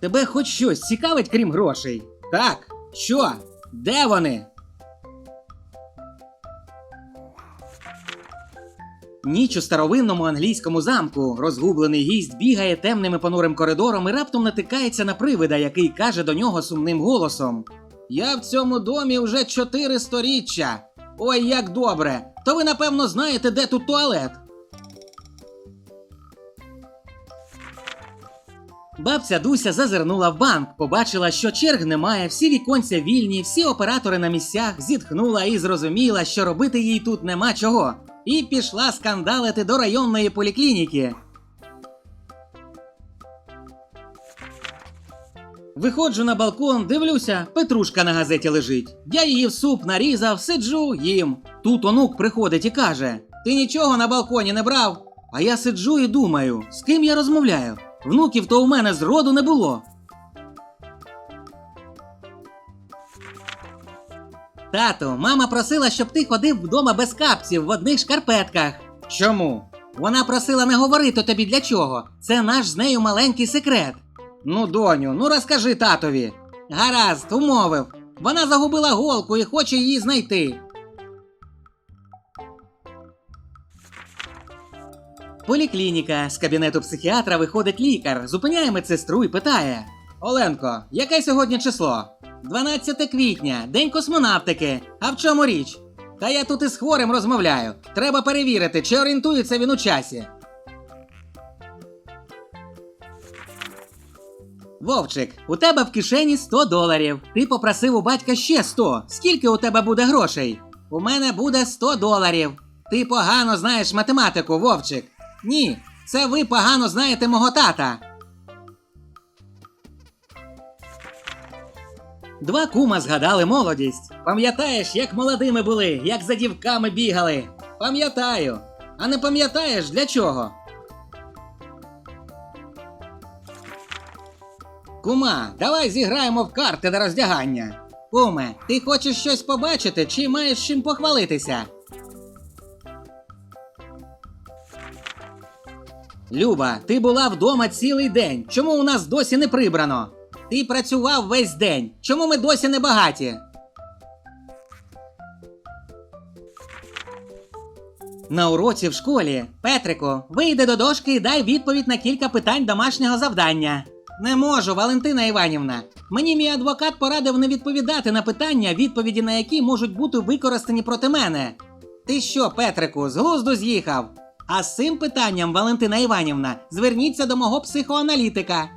Тебе хоч щось цікавить, крім грошей? Так. Що? Де вони? Ніч у старовинному англійському замку. Розгублений гість бігає темним і понурим коридором і раптом натикається на привида, який каже до нього сумним голосом: Я в цьому домі вже чотири сторіччя. Ой, як добре! То ви напевно знаєте, де тут туалет. Бабця Дуся зазирнула в банк, побачила, що черг немає, всі віконця вільні, всі оператори на місцях, зітхнула і зрозуміла, що робити їй тут нема чого. І пішла скандалити до районної поліклініки. Виходжу на балкон, дивлюся, петрушка на газеті лежить. Я її в суп нарізав, сиджу, їм. Тут онук приходить і каже: Ти нічого на балконі не брав? А я сиджу і думаю, з ким я розмовляю. Внуків то у мене зроду не було. Тату, мама просила, щоб ти ходив вдома без капців в одних шкарпетках. Чому? Вона просила не говорити тобі для чого. Це наш з нею маленький секрет. Ну, доню, ну розкажи татові. Гаразд, умовив. Вона загубила голку і хоче її знайти. Поліклініка. З кабінету психіатра виходить лікар, зупиняє медсестру і питає: Оленко, яке сьогодні число? 12 квітня, день космонавтики. А в чому річ? Та я тут із хворим розмовляю. Треба перевірити, чи орієнтується він у часі. Вовчик, у тебе в кишені 100 доларів. Ти попросив у батька ще 100. Скільки у тебе буде грошей? У мене буде 100 доларів. Ти погано знаєш математику, Вовчик. Ні, це ви погано знаєте мого тата. Два кума згадали молодість. Пам'ятаєш, як молодими були, як за дівками бігали? Пам'ятаю. А не пам'ятаєш для чого? Кума, давай зіграємо в карти на роздягання. Куме, ти хочеш щось побачити чи маєш чим похвалитися? Люба, ти була вдома цілий день. Чому у нас досі не прибрано? Ти працював весь день. Чому ми досі не багаті? На уроці в школі. Петрику, вийди до дошки і дай відповідь на кілька питань домашнього завдання. Не можу, Валентина Іванівна. Мені мій адвокат порадив не відповідати на питання, відповіді на які можуть бути використані проти мене. Ти що, Петрику, з глузду з'їхав? А з цим питанням, Валентина Іванівна, зверніться до мого психоаналітика.